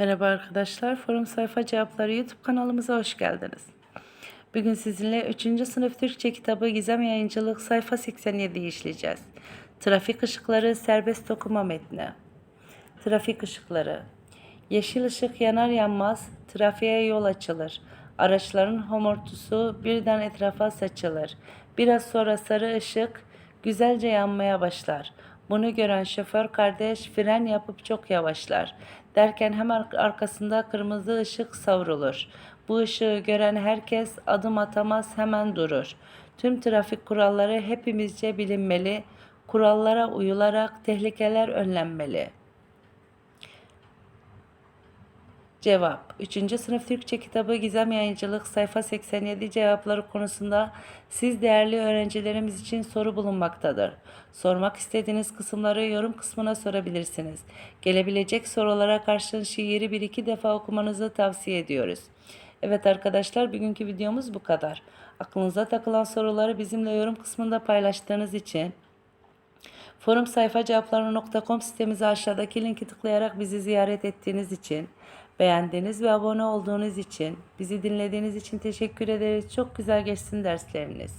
Merhaba arkadaşlar, Forum Sayfa Cevapları YouTube kanalımıza hoş geldiniz. Bugün sizinle 3. sınıf Türkçe kitabı Gizem Yayıncılık sayfa 87'yi işleyeceğiz. Trafik ışıkları serbest okuma metni. Trafik ışıkları. Yeşil ışık yanar yanmaz trafiğe yol açılır. Araçların homurtusu birden etrafa saçılır. Biraz sonra sarı ışık güzelce yanmaya başlar. Bunu gören şoför kardeş fren yapıp çok yavaşlar. Derken hemen arkasında kırmızı ışık savrulur. Bu ışığı gören herkes adım atamaz hemen durur. Tüm trafik kuralları hepimizce bilinmeli. Kurallara uyularak tehlikeler önlenmeli. Cevap 3. sınıf Türkçe kitabı Gizem Yayıncılık sayfa 87 cevapları konusunda siz değerli öğrencilerimiz için soru bulunmaktadır. Sormak istediğiniz kısımları yorum kısmına sorabilirsiniz. Gelebilecek sorulara karşın şiiri bir iki defa okumanızı tavsiye ediyoruz. Evet arkadaşlar bugünkü videomuz bu kadar. Aklınıza takılan soruları bizimle yorum kısmında paylaştığınız için Forum sayfa cevapları.com sitemize aşağıdaki linki tıklayarak bizi ziyaret ettiğiniz için, beğendiğiniz ve abone olduğunuz için, bizi dinlediğiniz için teşekkür ederiz. Çok güzel geçsin dersleriniz.